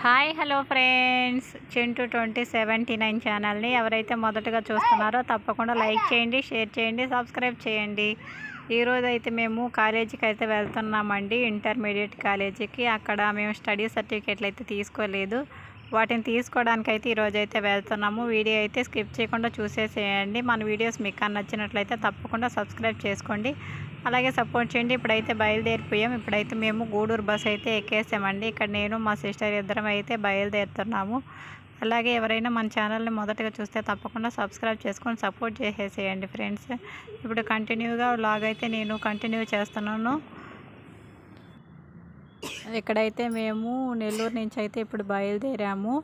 Hi hello friends. Chintu twenty seventy nine ఛానల్ని ఎవరైతే మొదటగా చూస్తున్నారో తప్పకుండా లైక్ చేయండి షేర్ చేయండి సబ్స్క్రైబ్ చేయండి. ఈరోజు అయితే మేము కాలేజీకి అయితే వెళ్తున్నామండి ఇంటర్మీడియట్ కాలేజీకి. అక్కడ మేము స్టడీ సర్టిఫికేట్లు అయితే తీసుకోలేదు. వాటిని తీసుకోవడానికి అయితే ఈరోజు అయితే వెళ్తున్నాము. వీడియో అయితే స్కిప్ చేయకుండా చూసేసేయండి. మన వీడియోస్ మీకు నచ్చినట్లయితే తప్పకుండా సబ్స్క్రైబ్ చేసుకోండి. అలాగే సపోర్ట్ చేయండి. ఇప్పుడైతే బయలుదేరిపోయాం. ఇప్పుడైతే మేము గూడూరు బస్ అయితే ఎక్కేసామండి. ఇక్కడ నేను మా సిస్టర్ ఇద్దరం అయితే బయలుదేరుతున్నాము. అలాగే ఎవరైనా మన ఛానల్ని మొదటగా చూస్తే తప్పకుండా సబ్స్క్రైబ్ చేసుకొని సపోర్ట్ చేసేసేయండి ఫ్రెండ్స్. ఇప్పుడు కంటిన్యూగా లాగ్ అయితే నేను కంటిన్యూ చేస్తున్నాను. ఇక్కడైతే మేము నెల్లూరు నుంచి అయితే ఇప్పుడు బయలుదేరాము.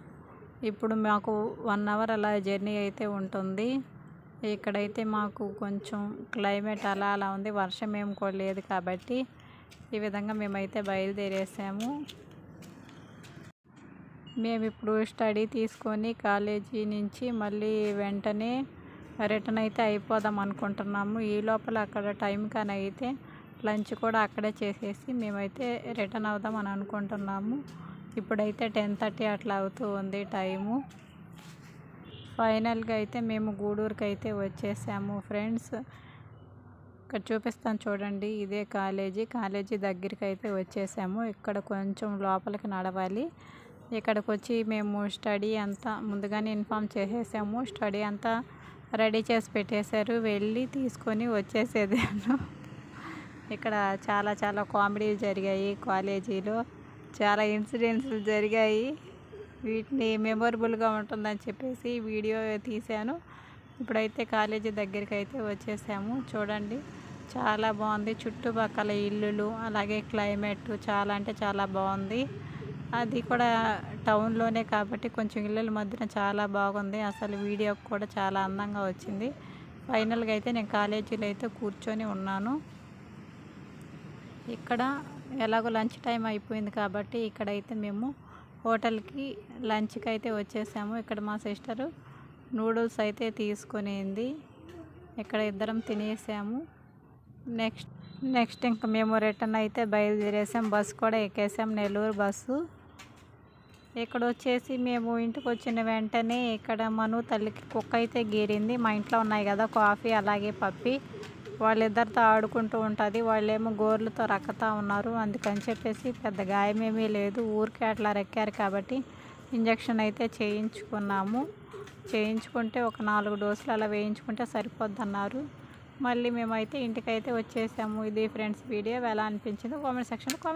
ఇప్పుడు మాకు వన్ అవర్ అలా జర్నీ అయితే ఉంటుంది. ఇక్కడైతే మాకు కొంచెం క్లైమేట్ అలా అలా ఉంది. వర్షం ఏం కూడా లేదు కాబట్టి ఈ విధంగా మేమైతే బయలుదేరేసాము. మేము ఇప్పుడు స్టడీ తీసుకొని కాలేజీ నుంచి మళ్ళీ వెంటనే రిటర్న్ అయితే అయిపోదాం అనుకుంటున్నాము. ఈ లోపల అక్కడ టైం కానీ అయితే లంచ్ కూడా అక్కడే చేసేసి మేమైతే రిటర్న్ అవుదాం అని అనుకుంటున్నాము. ఇప్పుడైతే టెన్ థర్టీ అట్లా అవుతూ ఉంది టైము. ఫైనల్గా అయితే మేము గూడూరుకి అయితే వచ్చేసాము ఫ్రెండ్స్. ఇక్కడ చూపిస్తాను చూడండి ఇదే కాలేజీ. కాలేజీ దగ్గరికి అయితే వచ్చేసాము. ఇక్కడ కొంచెం లోపలికి నడవాలి. ఇక్కడికి వచ్చి మేము స్టడీ అంతా ముందుగానే ఇన్ఫామ్ చేసేసాము. స్టడీ అంతా రెడీ చేసి పెట్టేశారు. వెళ్ళి తీసుకొని వచ్చేసేదాను ఇక్కడ చాలా చాలా కామెడీలు జరిగాయి కాలేజీలో చాలా ఇన్సిడెంట్స్లు జరిగాయి. వీటిని మెమొరబుల్గా ఉంటుందని చెప్పేసి వీడియో తీశాను. ఇప్పుడైతే కాలేజీ దగ్గరికి అయితే వచ్చేసాము. చూడండి చాలా బాగుంది. చుట్టుపక్కల ఇల్లులు అలాగే క్లైమేట్ చాలా అంటే చాలా బాగుంది. అది కూడా టౌన్లోనే కాబట్టి కొంచెం ఇళ్ళల మధ్యన చాలా బాగుంది. అసలు వీడియో కూడా చాలా అందంగా వచ్చింది. ఫైనల్గా అయితే నేను కాలేజీలో అయితే కూర్చొని ఉన్నాను. ఇక్కడ ఎలాగో లంచ్ టైం అయిపోయింది కాబట్టి ఇక్కడైతే మేము హోటల్కి లంచ్కి అయితే వచ్చేసాము. ఇక్కడ మా సిస్టరు నూడిల్స్ అయితే తీసుకునింది. ఇక్కడ ఇద్దరం తినేసాము. నెక్స్ట్ నెక్స్ట్ ఇంకా మేము రిటర్న్ అయితే బయలుదేరేసాం. బస్సు కూడా ఎక్కేసాం. నెల్లూరు బస్సు. ఇక్కడ వచ్చేసి మేము ఇంటికి వచ్చిన వెంటనే ఇక్కడ మను తల్లికి కుక్క అయితే గీరింది. మా ఇంట్లో ఉన్నాయి కదా కాఫీ అలాగే పప్పి. వాళ్ళిద్దరితో ఆడుకుంటూ ఉంటుంది. వాళ్ళేమో గోర్లతో రక్కతా ఉన్నారు. అందుకని చెప్పేసి పెద్ద గాయమేమీ లేదు. ఊరికే అట్లా రెక్కారు కాబట్టి ఇంజక్షన్ అయితే చేయించుకున్నాము. చేయించుకుంటే ఒక నాలుగు డోసులు అలా వేయించుకుంటే సరిపోద్దన్నారు. మళ్ళీ మేమైతే ఇంటికైతే వచ్చేసాము. ఇది ఫ్రెండ్స్ వీడియో. ఎలా అనిపించిందో కామెంట్ సెక్షన్లో కామెంట్